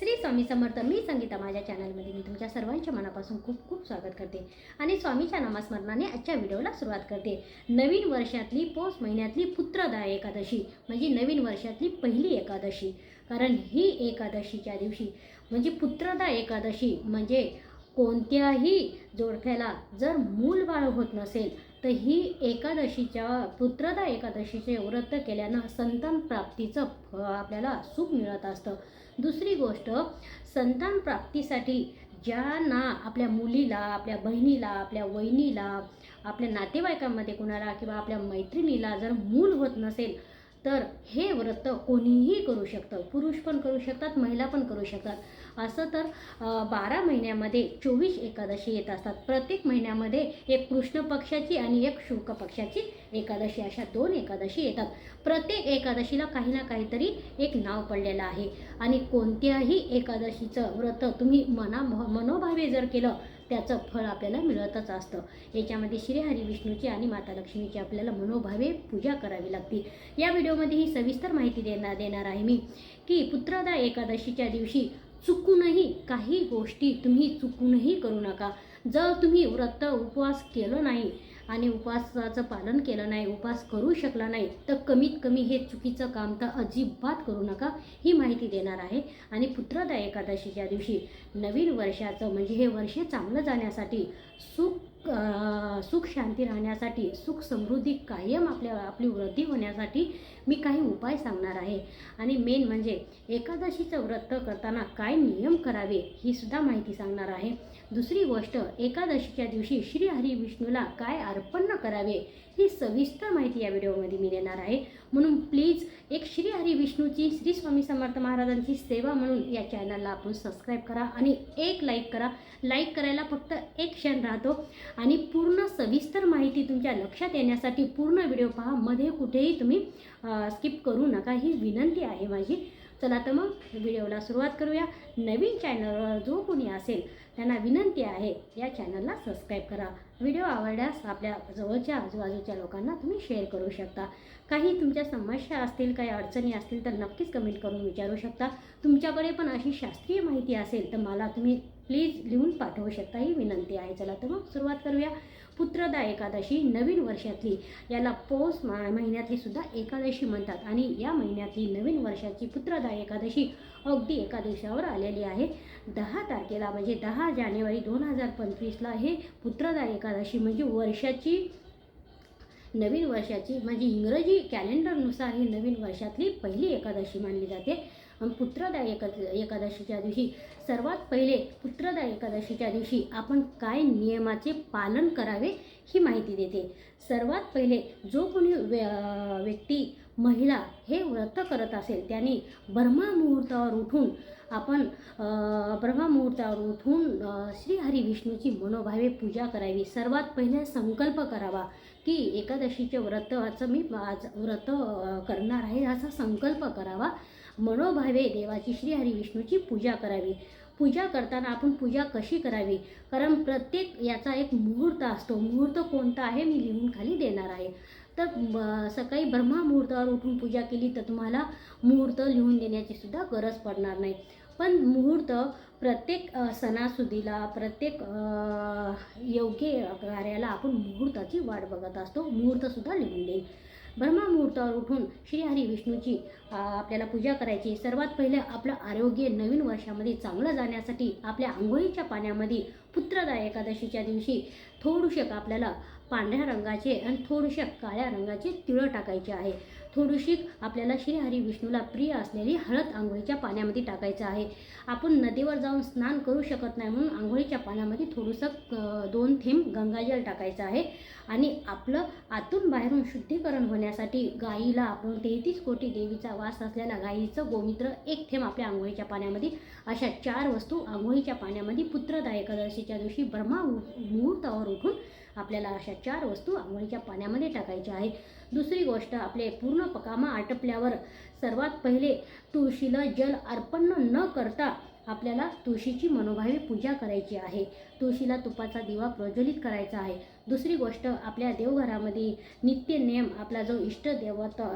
श्री स्वामी समर्थ मी संगीता माझ्या चॅनलमध्ये मी तुमच्या सर्वांच्या मनापासून खूप खूप स्वागत करते. आणि स्वामीच्या नामस्मरणाने आजच्या व्हिडिओला सुरुवात करते. नवीन वर्षातली पौष महिन्यातली पुत्रदा एकादशी म्हणजे नवीन वर्षातली पहिली एकादशी. कारण ही एकादशीच्या दिवशी म्हणजे पुत्रदा एकादशी म्हणजे कोणत्याही जोडप्याला जर मूल बाळ होत नसेल तर ही एकादशीच्या पुत्रदा एकादशीचे व्रत केल्यानं संतान प्राप्तीचं फळ आपल्याला सुख मिळत असतं. दुसरी गोष्ट संतान प्राप्तीसाठी ज्यांना आपल्या मुलीला आपल्या बहिणीला आपल्या वहिनीला आपल्या नातेवाईकांमध्ये कुणाला किंवा आपल्या मैत्रिणीला जर मूल होत नसेल तर हे व्रत कोणीही करू शकतं. पुरुष पण करू शकतात महिला पण करू शकतात. असं तर बारा महिन्यामध्ये चोवीस एकादशी येत असतात. प्रत्येक महिन्यामध्ये एक कृष्ण पक्षाची आणि एक शुक्ल पक्षाची एकादशी अशा दोन एकादशी येतात. प्रत्येक एकादशीला काही ना काहीतरी एक नाव पडलेलं आहे. आणि कोणत्याही एकादशीचं व्रत तुम्ही मना मनोभावे जर केलं त्याचं फळ आपल्याला मिळतच असतं. याच्यामध्ये श्रीहरी विष्णूची आणि माता लक्ष्मीची आपल्याला मनोभावे पूजा करावी लागते. या व्हिडिओमध्ये ही सविस्तर माहिती देणार देणार आहे मी की पुत्रदा एकादशीच्या दिवशी चुकूनही काही गोष्टी तुम्ही चुकूनही करू नका. जर तुम्ही व्रत उपवास केलं नाही आणि उपवासाचं पालन केलं नाही उपवास करू शकला नाही तर कमीत कमी हे चुकीचं काम तर अजिबात करू नका ही माहिती देणार आहे. आणि पुत्रदा एकादशीच्या दिवशी नवीन वर्षाचं म्हणजे हे वर्ष चांगलं जाण्यासाठी सुख सुख शांती राहण्यासाठी सुख समृद्धी कायम आपल्या आपली वृद्धी होण्यासाठी मी काही उपाय सांगणार आहे. आणि मेन म्हणजे एकादशीचं व्रत करताना काय नियम करावे ही सुद्धा माहिती सांगणार आहे. दुसरी गोष्ट एकादशीच्या दिवशी श्री हरी विष्णूला काय अर्पण करावे ही सविस्तर माहिती या व्हिडिओमध्ये मी देणार आहे. म्हणून प्लीज एक श्री हरी विष्णूची श्री स्वामी समर्थ महाराजांची सेवा म्हणून या चॅनलला आपण सबस्क्राईब करा आणि एक लाईक करा. लाईक करायला फक्त एक क्षण राहतो. आणि पूर्ण सविस्तर माहिती तुमच्या लक्षात येण्यासाठी पूर्ण व्हिडिओ पहा. मध्ये कुठेही तुम्ही स्किप करू नका. ही विनंती आहे माझी. चला तर मग व्हिडिओला सुरुवात करूया. नवीन चॅनलवर जो कोणी असेल त्यांना विनंती आहे या चॅनलला सबस्क्राईब करा. व्हिडिओ आवडल्यास आपल्या जवळच्या आजूबाजूच्या लोकांना तुम्ही शेअर करू शकता. काही तुमच्या समस्या असतील काही अडचणी असतील तर नक्कीच कमेंट करून विचारू शकता. तुमच्याकडे पण अशी शास्त्रीय माहिती असेल तर मला तुम्ही प्लीज लिहून पाठवू शकता ही विनंती आहे. चला तर मग सुरुवात करूया. पुत्रदा एकादशी नवीन वर्षातली. याला पौष मा महिन्यातली सुद्धा एकादशी म्हणतात. आणि या महिन्यातली नवीन वर्षाची पुत्रदा एकादशी अगदी एका दिवसावर आलेली आहे. दहा तारखेला म्हणजे दहा जानेवारी दोन हजार पंचवीसला हे पुत्रदा एकादशी म्हणजे वर्षाची नवीन वर्षाची म्हणजे इंग्रजी कॅलेंडरनुसार ही नवीन वर्षातली पहिली एकादशी मानली जाते. पुत्रदा एका एकादशीच्या दिवशी सर्वात पहिले पुत्रदा एकादशीच्या दिवशी आपण काय नियमाचे पालन करावे ही माहिती देते. सर्वात पहिले जो कोणी व्य व्यक्ती महिला हे व्रत करत असेल त्यांनी ब्रह्मामुहूर्तावर उठून आपण ब्रह्मामुहूर्तावर उठून श्री हरी विष्णूची मनोभावे पूजा करावी. सर्वात पहिले संकल्प करावा की एकादशीचे व्रताचं मी आज व्रत करणार आहे असा संकल्प करावा. मनोभावे देवाची श्री हरी विष्णूची पूजा करावी. पूजा करताना आपण पूजा कशी करावी? कारण प्रत्येक याचा एक मुहूर्त असतो. मुहूर्त कोणता आहे मी लिहून खाली देणार आहे. तर सकाळी ब्रह्मा मुहूर्तावर उठून पूजा केली तर तुम्हाला मुहूर्त लिहून देण्याची सुद्धा गरज पडणार नाही. पण मुहूर्त प्रत्येक सणासुदीला प्रत्येक योग्य कार्याला आपण मुहूर्ताची वाट बघत असतो. मुहूर्तसुद्धा लिहून देईल. ब्रह्ममुहूर्तावर उठून श्री हरी विष्णूची आपल्याला पूजा करायची. सर्वात पहिले आपलं आरोग्य नवीन वर्षामध्ये चांगलं जाण्यासाठी आपल्या आंघोळीच्या पाण्यामध्ये पुत्रदा एकादशीच्या दिवशी थोडूशक आपल्याला पांढऱ्या रंगाचे आणि थोडुशक काळ्या रंगाचे तिळं टाकायचे आहे. थोडीशी आपल्याला श्री हरी विष्णूला प्रिय असलेली हळद आंघोळीच्या पाण्यामध्ये टाकायचं आहे. आपण नदीवर जाऊन स्नान करू शकत नाही म्हणून आंघोळीच्या पाण्यामध्ये थोडंसं दोन थेंब गंगाजल टाकायचं आहे. आणि आपलं आतून बाहेरून शुद्धीकरण होण्यासाठी गाईला आपण तेहतीस कोटी देवीचा वास असलेल्या गाईचं गोमित्र एक थेंब आपल्या आंघोळीच्या पाण्यामध्ये अशा चार वस्तू आंघोळीच्या पाण्यामध्ये पुत्रदा एकादशीच्या दिवशी ब्रह्मा मुहूर्तावर उठून आपल्याला अशा चार वस्तू आंघोळीच्या पाण्यामध्ये टाकायच्या आहे दुसरी गोष्ट आपले पूर्ण पकामा आटपल्यावर सर्वात पहिले तुळशीला जल अर्पण न करता आपल्याला तुळशीची मनोभावी पूजा करायची आहे. तुळशीला तुपाचा दिवा प्रज्वलित करायचा आहे. दुसरी गोष्ट आपल्या देवघरामध्ये नित्य नेम आपला जो इष्टदेवता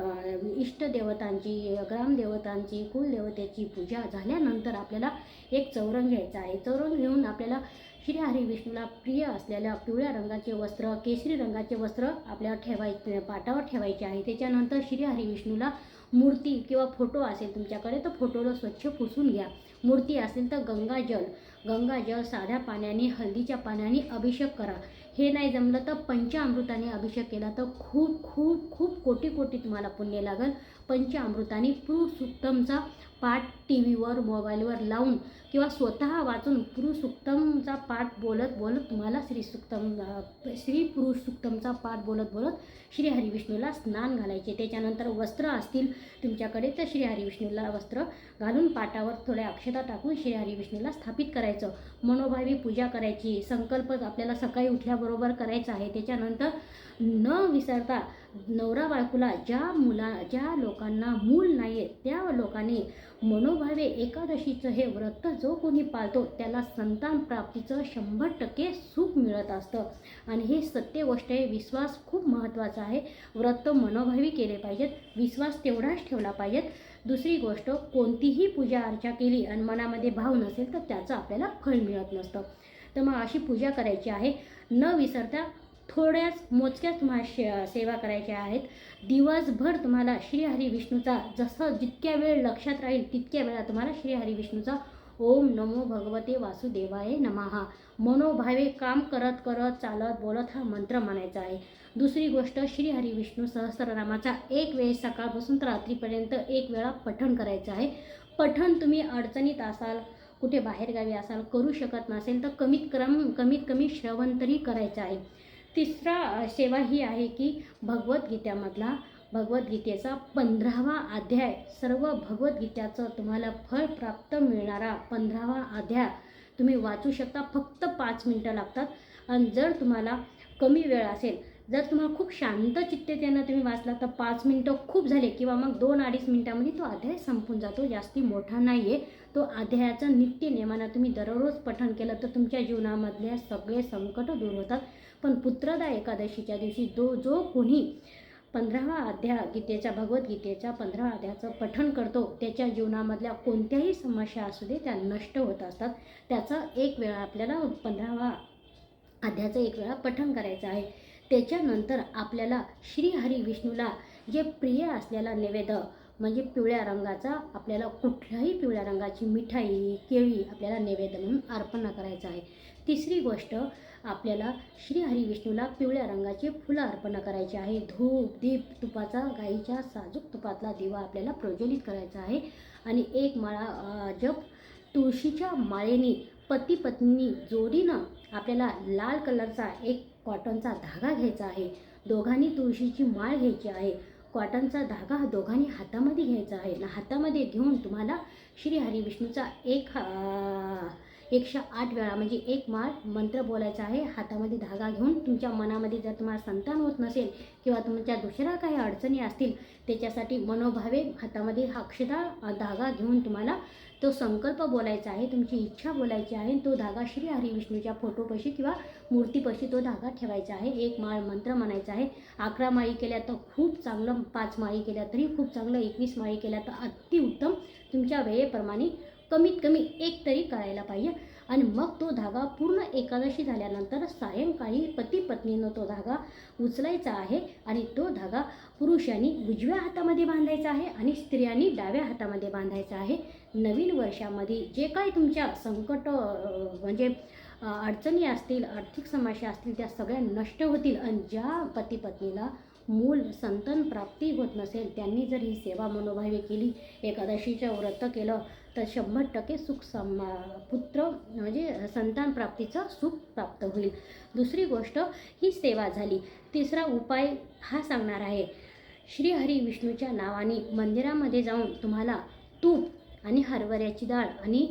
इष्टदेवतांची ग्रामदेवतांची कुलदेवतेची पूजा झाल्यानंतर आपल्याला एक चौरंग घ्यायचा आहे. चौरंग घेऊन आपल्याला श्री हरी विष्णूला प्रिय असलेल्या पिवळ्या रंगाचे वस्त्र केशरी रंगाचे वस्त्र आपल्याला ठेवायचे पाटावर ठेवायचे आहे. त्याच्यानंतर श्री हरी विष्णूला मूर्ती किंवा फोटो असेल तुमच्याकडे तर फोटोला स्वच्छ पुसून घ्या. मूर्ती असेल तर गंगाजल गंगाजल साध्या पाण्याने हळदीच्या पाण्याने अभिषेक करा. हे नाही जमलं तर पंचामृताने अभिषेक केला तर खूप खूप खूप कोटी कोटी तुम्हाला पुण्य लागल. पंचामृताने पुरुषोत्तमचा पाठ टी व्हीवर मोबाईलवर लावून किंवा स्वतः वाचून पुरुषोत्तमचा पाठ बोलत बोलत तुम्हाला श्री सुक्तम श्री पुरुष सुक्तमचा पाठ बोलत बोलत श्री हरिविष्णूला स्नान घालायचे. त्याच्यानंतर वस्त्र असतील तुमच्याकडे तर श्री हरिविष्णूला वस्त्र घालून पाटावर थोड्या अक्षता टाकून श्री हरिविष्णूला स्थापित करायचं. मनोभावी पूजा करायची. संकल्प आपल्याला सकाळी उठल्याबरोबर करायचा आहे. त्याच्यानंतर न विसरता नवरा बायकोला ज्या मुला ज्या लोकांना मूल नाही आहे त्या लोकांनी मनोभावे एकादशीचं हे व्रत जो कोणी पाळतो त्याला संतान प्राप्तीचं शंभर टक्के सुख मिळत असतं. आणि हे सत्य गोष्ट आहे विश्वास खूप महत्त्वाचा आहे. व्रत मनोभावी केले पाहिजेत विश्वास तेवढाच ठेवला पाहिजेत. दुसरी गोष्ट कोणतीही पूजा अर्चा केली आणि मनामध्ये भाव नसेल तर त्याचं आपल्याला फळ मिळत नसतं. तर मग अशी पूजा करायची आहे. न विसरता थोड्याच मोजक्याच तुम्हाला शे सेवा करायच्या आहेत. दिवसभर तुम्हाला श्रीहरी विष्णूचा जसं जितक्या वेळ लक्षात राहील तितक्या वेळा तुम्हाला श्रीहरी विष्णूचा ओम नमो भगवते वासुदेवाय नमहा. मनोभावे काम करत करत चालत बोलत हा मंत्र म्हणायचा आहे. दुसरी गोष्ट श्री हरी विष्णू सहस्रनामाचा एक वेळ सकाळपासून तर रात्रीपर्यंत एक वेळा पठण करायचं आहे. पठण तुम्ही अडचणीत असाल कुठे बाहेरगावी असाल करू शकत नसेल तर कमीत क्रम कमीत कमी श्रवण तरी करायचं आहे. तिसरा सेवा ही आहे की भगवद्गीत्यामधला भगवद्गीतेचा पंधरावा अध्याय. सर्व भगवद्गीत्याचं तुम्हाला फळ प्राप्त मिळणारा पंधरावा अध्याय तुम्ही वाचू शकता. फक्त पाच मिनटं लागतात. आणि जर तुम्हाला कमी वेळ असेल जर तुम्हाला खूप शांत चित्ततेनं तुम्ही वाचला तर पाच मिनटं खूप झाले किंवा मग दोन अडीच मिनटामध्ये तो अध्याय संपून जातो. जास्ती मोठा नाही आहे तो अध्यायाचं नित्य नेमानं तुम्ही दररोज पठण केलं तर तुमच्या जीवनामधले सगळे संकट दूर होतात. पण पुत्रदा एकादशीच्या दिवशी जो जो कोणी पंधरावा अध्याय गीतेच्या भगवद्गीतेच्या पंधरावा अध्यायाचं पठण करतो त्याच्या जीवनामधल्या कोणत्याही समस्या असू दे त्या नष्ट होत असतात. त्याचा एक वेळा आपल्याला पंधरावा अध्यायाचं एक वेळा पठण करायचं आहे. त्याच्यानंतर आपल्याला श्री हरी विष्णूला जे प्रिय असलेला नैवेद्य म्हणजे पिवळ्या रंगाचा आपल्याला कुठल्याही पिवळ्या रंगाची मिठाई केळी आपल्याला नैवेद्य म्हणून अर्पण करायचं आहे. तिसरी गोष्ट आपल्याला श्री हरी विष्णूला पिवळ्या रंगाची फुलं अर्पण करायची आहे. धूप दीप तुपाचा गाईच्या साजूक तुपातला दिवा आपल्याला प्रज्वलित करायचा आहे. आणि एक माळा जप तुळशीच्या माळेने पती पत्नी जोडीनं आपल्याला लाल कलरचा एक कॉटनचा धागा घ्यायचा आहे. दोघांनी तुळशीची माळ घ्यायची आहे. कॉटनचा धागा हा दोघांनी हातामध्ये घ्यायचा आहे. हातामध्ये घेऊन तुम्हाला श्री हरी विष्णूचा एक हा एकशे आठ वेळा म्हणजे एक माळ मंत्र बोलायचा आहे. हातामध्ये धागा घेऊन तुमच्या मनामध्ये जर तुम्हाला संतान होत नसेल किंवा तुमच्या दुसऱ्या काही अडचणी असतील त्याच्यासाठी मनोभावे हातामध्ये हा अक्षता धागा घेऊन तुम्हाला तो संकल्प बोलायचा आहे तुमची इच्छा बोलायची आहे. तो धागा श्री हरिविष्णूच्या फोटोपाशी किंवा मूर्तीपाशी तो धागा ठेवायचा आहे. एक माळ मंत्र म्हणायचा आहे. अकरा माळी केल्या तर खूप चांगलं पाच माळी केल्या तरी खूप चांगलं एकवीस माळी केल्या तर अतिउत्तम. तुमच्या वेळेप्रमाणे कमीत कमी एक तरी करायला पाहिजे. आणि मग तो धागा पूर्ण एकादशी झाल्यानंतर सायंकाळी पती पत्नीनं तो धागा उचलायचा आहे आणि तो धागा पुरुषांनी उजव्या हातामध्ये बांधायचा आहे आणि स्त्रियांनी डाव्या हातामध्ये बांधायचा आहे. नवीन वर्षामध्ये जे काही तुमच्या संकट म्हणजे अडचणी असतील आर्थिक समस्या असतील त्या सगळ्या नष्ट होतील. आणि ज्या पती पत्नीला मूल संतन प्राप्ती होत नसेल त्यांनी जर ही सेवा मनोभावे केली एकादशीचं व्रत केलं तर शंभर टक्के सुख सम पुत्र म्हणजे संतान प्राप्तीचं सुख प्राप्त होईल. दुसरी गोष्ट ही सेवा झाली. तिसरा उपाय हा सांगणार आहे. श्री हरी विष्णूच्या नावाने मंदिरामध्ये जाऊन तुम्हाला तूप आणि हरभऱ्याची डाळ आणि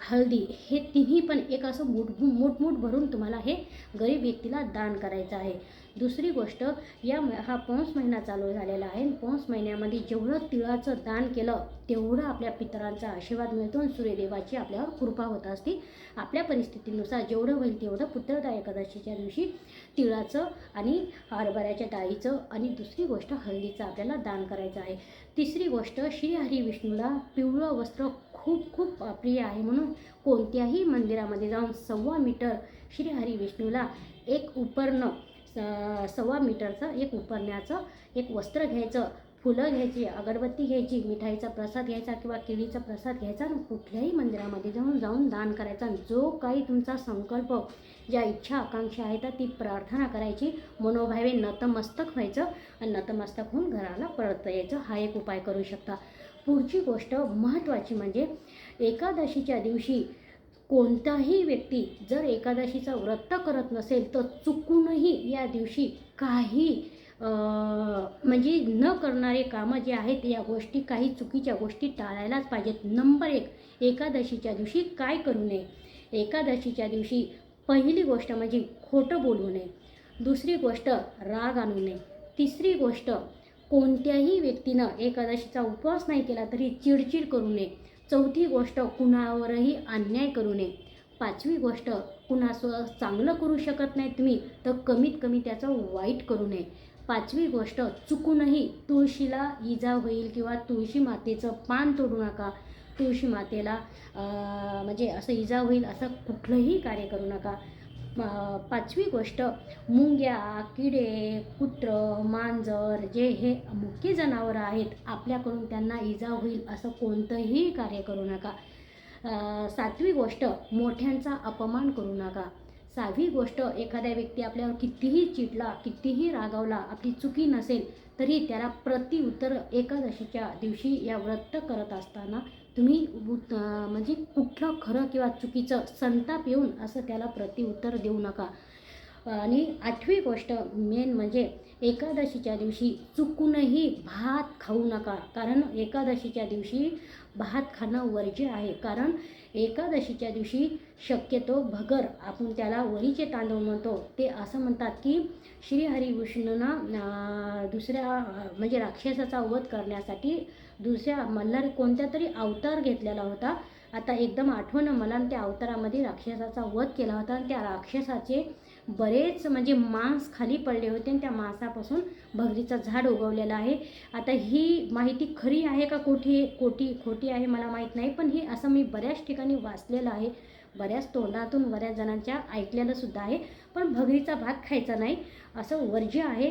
हळदी हे तिन्ही पण एक असं मूठ मूठ भरून तुम्हाला हे गरीब व्यक्तीला दान करायचं आहे. दुसरी गोष्ट या म- हा पौष महिना चालू झालेला आहे. पौष महिन्यामध्ये जेवढं तिळाचं दान केलं तेवढं आपल्या पितरांचा आशीर्वाद मिळतो आणि सूर्यदेवाची आपल्यावर कृपा होत असते. आपल्या परिस्थितीनुसार जेवढं होईल तेवढं पुत्रदा एकादशीच्या दिवशी तिळाचं आणि हरभऱ्याच्या डाळीचं आणि दुसरी गोष्ट हळदीचं आपल्याला दान करायचं आहे. तिसरी गोष्ट श्री हरी विष्णूला पिवळं वस्त्र खूप खूप प्रिय आहे म्हणून कोणत्याही मंदिरामध्ये जाऊन सव्वा मीटर श्री हरी विष्णूला एक उपरणं स- सव्वा मीटरचं एक उपरण्याचं एक वस्त्र घ्यायचं फुलं घ्यायची अगरबत्ती घ्यायची मिठाईचा प्रसाद घ्यायचा किंवा केळीचा प्रसाद घ्यायचा आणि कुठल्याही मंदिरामध्ये जाऊन जाऊन दान करायचा. जो काही तुमचा संकल्प ज्या इच्छा आकांक्षा आहेत त्या ती प्रार्थना करायची. मनोभावे नतमस्तक व्हायचं आणि नतमस्तक होऊन घराला परत यायचं. हा एक उपाय करू शकता. पुढची गोष्ट महत्त्वाची म्हणजे एकादशीच्या दिवशी कोणताही व्यक्ती जर एकादशीचा व्रत करत नसेल तर चुकूनही या दिवशी काही म्हणजे न करणारे कामं जे आहेत या गोष्टी काही चुकीच्या गोष्टी टाळायलाच पाहिजेत. नंबर एक एकादशीच्या दिवशी काय करू नये? एकादशीच्या दिवशी पहिली गोष्ट म्हणजे खोटं बोलू नये. दुसरी गोष्ट राग आणू नये. तिसरी गोष्ट कोणत्याही व्यक्तीनं एकादशीचा उपवास नाही केला तरी चिडचिड करू नये. चौथी गोष्ट कुणावरही अन्याय करू नये. पाचवी गोष्ट कुणासो चांगलं करू शकत नाही तुम्ही तर कमीत कमी त्याचं वाईट करू नये. पाचवी गोष्ट चुकूनही तुळशीला इजा होईल किंवा तुळशी मातेचं पान तोडू नका. तुळशी मातेला म्हणजे असं इजा होईल असं कुठलंही कार्य करू नका. पाचवी गोष्ट मुंग्या किडे कुत्र मांजर जे हे मुख्य जनावरं आहेत आपल्याकडून त्यांना इजा होईल असं कोणतंही कार्य करू नका. सातवी गोष्ट मोठ्यांचा अपमान करू नका. सहावी गोष्ट एखाद्या व्यक्ती आपल्यावर कितीही चिडला कितीही रागावला आपली चुकी नसेल तरी त्याला प्रतिउत्तर एकादशीच्या दिवशी या व्रत करत असताना तुम्ही म्हणजे कुठलं खरं किंवा चुकीचं संताप येऊन असं त्याला प्रतिउत्तर देऊ नका. आणि आठवी गोष्ट मेन म्हणजे एकादशीच्या दिवशी चुकूनही भात खाऊ नका. कारण एकादशीच्या दिवशी भात खाणं वर्ज्य आहे. कारण एकादशीच्या दिवशी शक्यतो भगर आपण त्याला वरीचे तांदूळ म्हणतो. ते असं म्हणतात की श्री विष्णूंना दुसऱ्या म्हणजे राक्षसाचा वध करण्यासाठी दुसऱ्या मल्हार कोणत्या तरी अवतार घेतलेला होता. आता एकदम आठवण मला आणि त्या अवतारामध्ये राक्षसाचा वध केला होता. आणि त्या राक्षसाचे बरेच म्हणजे मांस खाली पडले होते आणि त्या मांसापासून भगरीचं झाड उगवलेलं आहे. आता ही माहिती खरी आहे का कोठी कोटी खोटी आहे मला माहीत नाही पण हे असं मी बऱ्याच ठिकाणी वाचलेलं आहे. बऱ्याच तोंडातून बऱ्याच जणांच्या ऐकलेलं सुद्धा आहे. पण भगरीचा भात खायचा नाही. असं वर्ज्य आहे.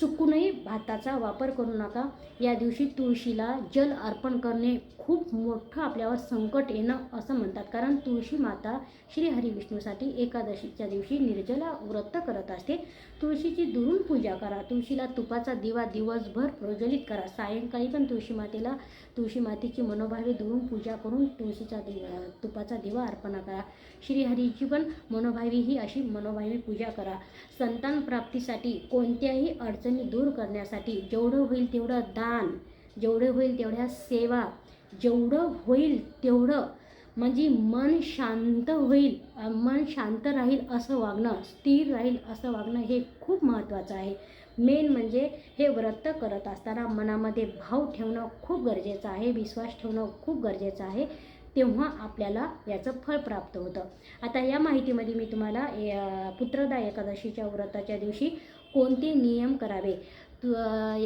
चुकूनही भाताचा वापर करू नका. या दिवशी तुळशीला जल अर्पण करणे खूप मोठं आपल्यावर संकट येणं असं म्हणतात. कारण तुळशी माता श्री हरिविष्णूसाठी एकादशीच्या दिवशी निर्जला व्रत करत असते. तुळशीची दुरून पूजा करा. तुळशीला तुपाचा दिवा दिवसभर प्रज्वलित करा. सायंकाळी पण तुळशी मातेला तुळशी मातेची मनोभावे दुरून पूजा करून तुळशीचा दिवा तुपाचा दिवा अर्पणा करा. श्रीहरीची पण मनोभावी ही अशी मनोभावी पूजा करा. संतान प्राप्तीसाठी कोणत्याही अडचणी दूर करण्यासाठी जेवढं होईल तेवढं दान जेवढं होईल तेवढ्या सेवा जेवढं होईल तेवढं म्हणजे मन शांत होईल मन शांत राहील असं वागणं स्थिर राहील असं वागणं हे खूप महत्त्वाचं आहे. मेन म्हणजे हे व्रत करत असताना मनामध्ये भाव ठेवणं खूप गरजेचं आहे विश्वास ठेवणं खूप गरजेचं आहे तेव्हा आपल्याला याचं फळ प्राप्त होतं. आता या माहितीमध्ये मी तुम्हाला या पुत्रदा एकादशीच्या व्रताच्या दिवशी कोणते नियम करावे? तु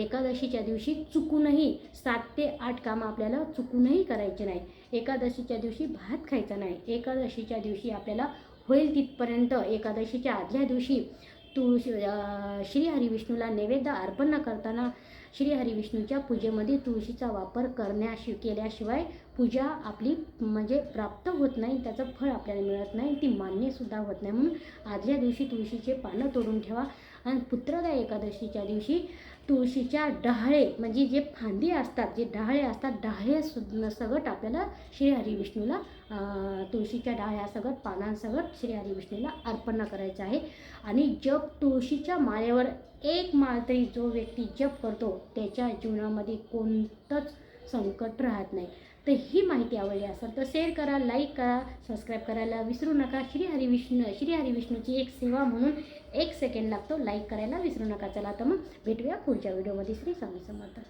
एकादशीच्या दिवशी चुकूनही सात ते आठ कामं आपल्याला चुकूनही करायचे नाही. एकादशीच्या दिवशी भात खायचा नाही. एकादशीच्या दिवशी आपल्याला होईल तिथपर्यंत एकादशीच्या आदल्या दिवशी तुळशी श्री हरिविष्णूला नैवेद्य अर्पण न करताना श्री हरिविष्णूच्या पूजेमध्ये तुळशीचा वापर करण्याशि केल्याशिवाय पूजा आपली म्हणजे प्राप्त होत नाही. त्याचं फळ आपल्याला मिळत नाही. ती मान्यसुद्धा होत नाही. म्हणून आदल्या दिवशी तुळशीचे पानं तोडून ठेवा. आणि पुत्रदा एकादशीच्या दिवशी तुळशीच्या डहाळे म्हणजे जे फांदी असतात जे डहाळे असतात डहाळे सु सगट आपल्याला श्री हरिविष्णूला तुळशीच्या डहाळ्यासगट पानांसगट श्री हरिविष्णूला अर्पण करायचं आहे. आणि जप तुळशीच्या माळेवर एक माळ तरी जो व्यक्ती जप करतो त्याच्या जीवनामध्ये कोणतंच संकट राहत नाही. तर ही माहिती आवडली असेल तर शेअर करा लाईक करा सबस्क्राईब करायला विसरू नका. श्री हरिविष्णू श्री हरिविष्णूची एक सेवा म्हणून एक सेकंड लागतो. लाईक करायला विसरू नका. चला तर मग भेटूया पुढच्या व्हिडिओमध्ये श्री स्वामी समर्थ.